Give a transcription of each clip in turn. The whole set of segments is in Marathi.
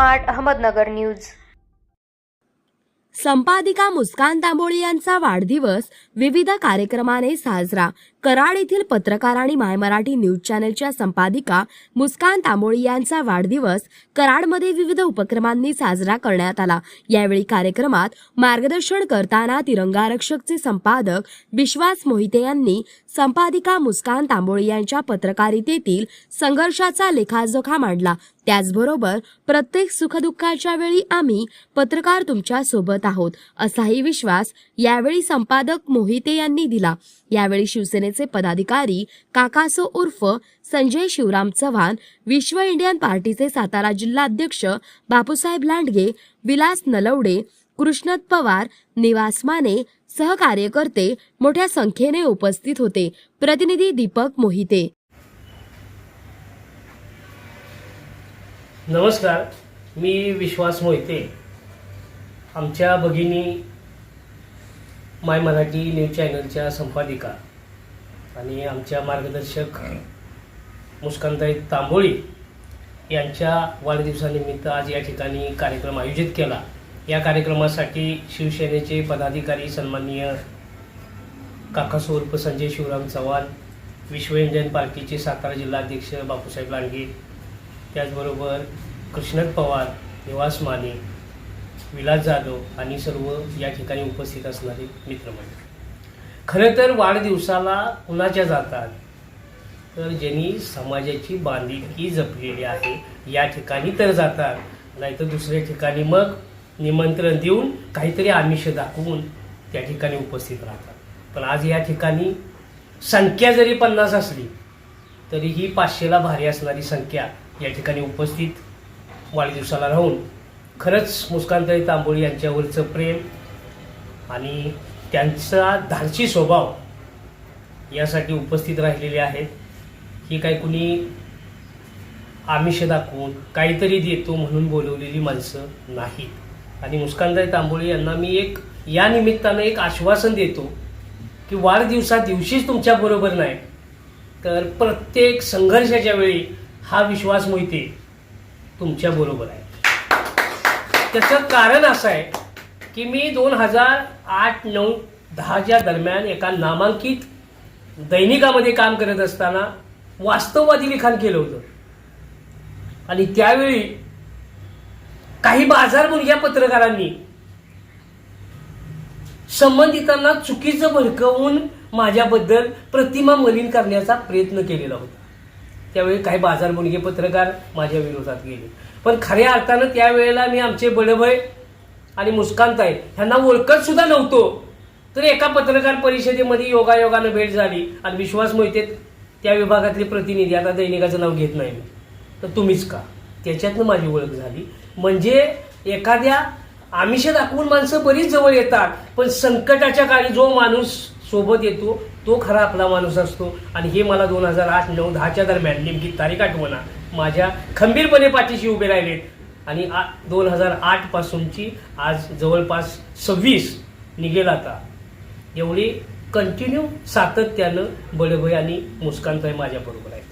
Smart Ahmednagar news. संपादिका Muskan Tamboli यांचा वाढदिवस विविध कार्यक्रमाने साजरा. कराड येथील पत्रकार आणि माय मराठी न्यूज चॅनेलच्या संपादिका मुस्कान तांबोळी यांचा वाढदिवस कराडमध्ये विविध उपक्रमांनी साजरा करण्यात आला. यावेळी कार्यक्रमात मार्गदर्शन करताना तिरंगारक्षकचे संपादक विश्वास मोहिते यांनी संपादिका मुस्कान तांबोळी यांच्या पत्रकारितेतील संघर्षाचा लेखाजोखा मांडला. त्याचबरोबर प्रत्येक सुखदुःखाच्या वेळी आम्ही पत्रकार तुमच्यासोबत आहोत असाही विश्वास यावेळी संपादक मोहिते यांनी दिला. यावेळी शिवसेनेचे पदाधिकारी काकासो उर्फ संजय शिवराम चव्हाण विश्व इंडियन पार्टीचे सातारा जिल्हाध्यक्ष बापूसाहेब लांडगे विलास नलवडे कृष्णत पवार निवास माने सहकार्यकर्ते मोठ्या संख्येने उपस्थित होते. प्रतिनिधी दीपक मोहिते. नमस्कार मी विश्वास मोहिते. आमच्या भगिनी माय मराठी न्यूज चॅनलच्या संपादिका आणि आमच्या मार्गदर्शक मुस्कानताई तांबोळी यांच्या वाढदिवसानिमित्त आज या ठिकाणी कार्यक्रम आयोजित केला. या कार्यक्रमासाठी शिवसेनेचे पदाधिकारी सन्माननीय काकासो उर्फ संजय शिवराम चव्हाण विश्व इंडियन पार्टीचे सातारा जिल्हाध्यक्ष बापूसाहेब लांडगे त्याचबरोबर कृष्णत पवार निवास माने विलास जाधव आणि सर्व या ठिकाणी उपस्थित असणारे मित्रमंडळ. खरं तर वाढदिवसाला कुणाच्या जातात? तर ज्यांनी समाजाची बांधिलकी जपलेली आहे या ठिकाणी तर जातात. नाहीतर दुसऱ्या ठिकाणी मग निमंत्रण देऊन काहीतरी आमिष दाखवून त्या ठिकाणी उपस्थित राहतात. पण आज या ठिकाणी संख्या जरी पन्नास असली तरी ही पाचशेला भारी असणारी संख्या या ठिकाणी उपस्थित वाढदिवसाला राहून खरंच मुस्कांताई तांबोळी यांच्यावरचं प्रेम आणि त्यांचा धाडसी स्वभाव यासाठी उपस्थित राहिलेले आहेत. ही काही कुणी आमिष दाखवून काहीतरी देतो म्हणून बोलवलेली माणसं नाहीत. आणि मुस्कानताई तांबोळी यांना मी एक या निमित्तानं एक आश्वासन देतो की वाढदिवसा दिवशीच तुमच्या बरोबर नाही तर प्रत्येक संघर्षाच्या वेळी हा विश्वास मोहिते तुमच्या बरोबर आहे. त्याचं कारण असं आहे की मी दोन हजार आठ नऊ दहाच्या दरम्यान एका नामांकित दैनिकामध्ये काम करत असताना वास्तववादी लिखाण केलं होतं. आणि त्यावेळी काही बाजार मुलग्या पत्रकारांनी संबंधितांना चुकीचं भडकवून माझ्याबद्दल प्रतिमा मलिन करण्याचा प्रयत्न केलेला होता. त्यावेळी काही बाजार मुलगे पत्रकार माझ्या विरोधात गेले. पण खऱ्या अर्थानं त्यावेळेला मी आमचे बडभय आणि मुस्कांताई ह्यांना ओळखत सुद्धा नव्हतो. तर एका पत्रकार परिषदेमध्ये योगायोगानं भेट झाली आणि विश्वास मोहिते त्या विभागातले प्रतिनिधी आता दैनिकाचं नाव घेत नाही मी. तर तुम्हीच का? त्याच्यातनं माझी ओळख झाली. म्हणजे एखाद्या आमिष दाखवून माणसं बरीच जवळ येतात पण संकटाच्या काळी जो माणूस सोबत येतो तो खरा आपला माणूस असतो. आणि हे मला दोन हजार आठ नऊ दहाच्या दरम्यान नेमकी तारीख आठवणा माझ्या खंबीरपणे पाठीशी उभे राहिलेत. आणि दोन हजार आठ पासूनची आज जवळपास सव्वीस निघेल आता. एवढी कंटिन्यू सातत्यानं बडभय आणि मुस्कानताई माझ्याबरोबर आहेत.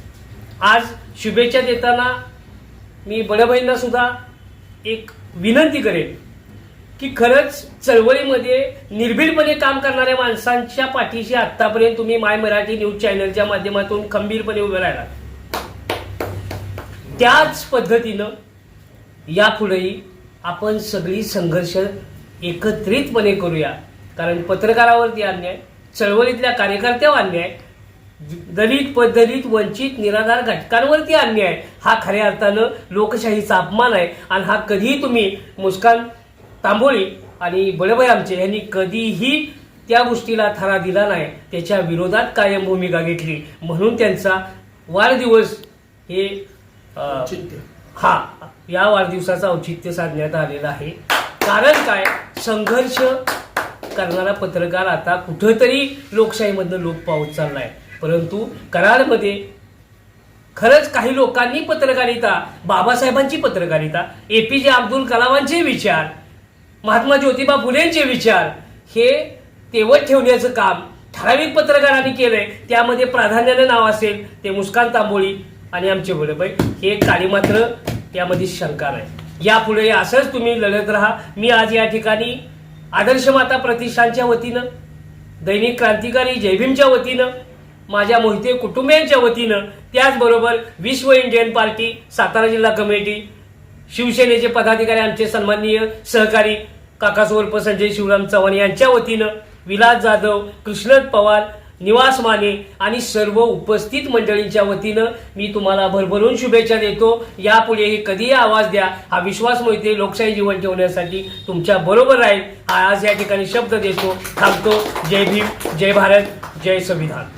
आज शुभेच्छा देताना मी बडभाईंना सुद्धा एक विनंती करेन की खरंच चळवळीमध्ये निर्भीडपणे काम करणाऱ्या माणसांच्या पाठीशी आतापर्यंत तुम्ही माय मराठी न्यूज चॅनलच्या माध्यमातून खंबीरपणे उभे राहिला. त्याच पद्धतीनं यापुढेही आपण सगळी संघर्ष एकत्रितपणे करूया. कारण पत्रकारावरती अन्याय चळवळीतल्या कार्यकर्त्यावर अन्याय दलित पदलित वंचित निराधार घटकांवरती अन्याय. हा खऱ्या अर्थानं लोकशाहीचा अपमान आहे. आणि हा कधीही तुम्ही मुस्कान तांबोळी आणि बळेबाई आमचे यांनी कधीही त्या गोष्टीला थरा दिला नाही. त्याच्या विरोधात कायम भूमिका घेतली. म्हणून त्यांचा वाढदिवस हे हा या वाढदिवसाचं औचित्य साधण्यात आलेलं आहे. कारण काय? संघर्ष करणारा पत्रकार आता कुठंतरी लोकशाहीमधनं लोप पावत चाललाय. परंतु कराडमध्ये खरंच काही लोकांनी पत्रकारिता बाबासाहेबांची पत्रकारिता ए पी जे अब्दुल कलामांचे विचार महात्मा ज्योतिबा फुलेंचे विचार हे तेवत ठेवण्याचं काम ठराविक पत्रकारांनी केलंय. त्यामध्ये प्राधान्यानं नाव असेल ते मुस्कान तांबोळी आणि आमचे बडबाई हे काळी मात्र त्यामध्ये शंका नाही यापुढे असंच तुम्ही लढत राहा. मी आज या ठिकाणी आदर्श माता प्रतिष्ठानच्या वतीनं दैनिक क्रांतिकारी जयभीमच्या वतीनं माझ्या मोहिते कुटुंबियांच्या वतीनं त्याचबरोबर विश्व इंडियन पार्टी सातारा जिल्हा कमिटी शिवसेनेचे पदाधिकारी आमचे सन्माननीय सहकारी काकासोर्प संजय शिवराम चव्हाण यांच्या वतीनं विलास जाधव कृष्णत पवार निवास माने आणि सर्व उपस्थित मंडळींच्या वतीनं मी तुम्हाला भरभरून शुभेच्छा देतो. यापुढेही कधीही आवाज द्या. हा विश्वास मोहिते लोकशाही जीवन ठेवण्यासाठी तुमच्या बरोबर राहील. आज या ठिकाणी शब्द देतो थांबतो. जय भीम जय भारत जय संविधान.